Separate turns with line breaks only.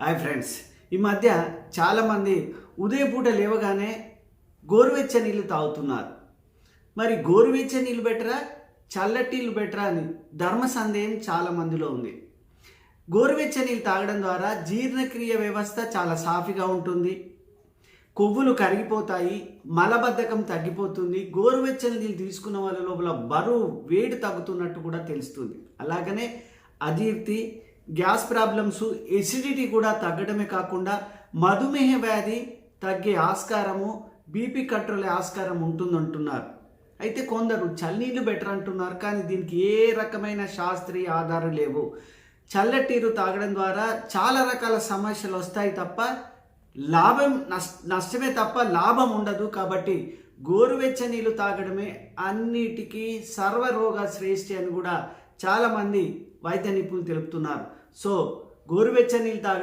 Hi friends. ఈ మధ్య చాలామంది ఉదయపూట లేవగానే గోరువెచ్చ నీళ్ళు తాగుతున్నారు. మరి గోరువెచ్చ నీళ్ళు బెటరా చల్లటీళ్ళు బెటరా అని ధర్మ సందేహం చాలా మందిలో ఉంది. గోరువెచ్చ నీళ్ళు తాగడం ద్వారా జీర్ణక్రియ వ్యవస్థ చాలా సాఫీగా ఉంటుంది. కొవ్వులు కరిగిపోతాయి మలబద్ధకం తగ్గిపోతుంది. గోరువెచ్చని నీళ్ళు తీసుకున్న వాళ్ళ లోపల బరువు వేడి తగ్గుతున్నట్టు కూడా తెలుస్తుంది. అలాగనే అజీర్తి గ్యాస్ ప్రాబ్లమ్స్ ఎసిడిటీ కూడా తగ్గడమే కాకుండా మధుమేహ వ్యాధి తగ్గే ఆస్కారము బీపీ కంట్రోల్ ఆస్కారం ఉంటుందంటున్నారు. అయితే కొందరు చల్లనీళ్ళు బెటర్ అంటున్నారు కానీ దీనికి ఏ రకమైన శాస్త్రీయ ఆధారం లేవు. చల్లటీరు తాగడం ద్వారా చాలా రకాల సమస్యలు వస్తాయి తప్ప లాభం నష్టమే తప్ప లాభం ఉండదు. కాబట్టి గోరువెచ్చ నీళ్ళు తాగడమే అన్నిటికీ సర్వరోగ శ్రేష్ఠి అని కూడా చాలామంది వైద్య నిపుణులు తెలుపుతున్నారు. సో గోరువెచ్చ నీళ్ళు తాగ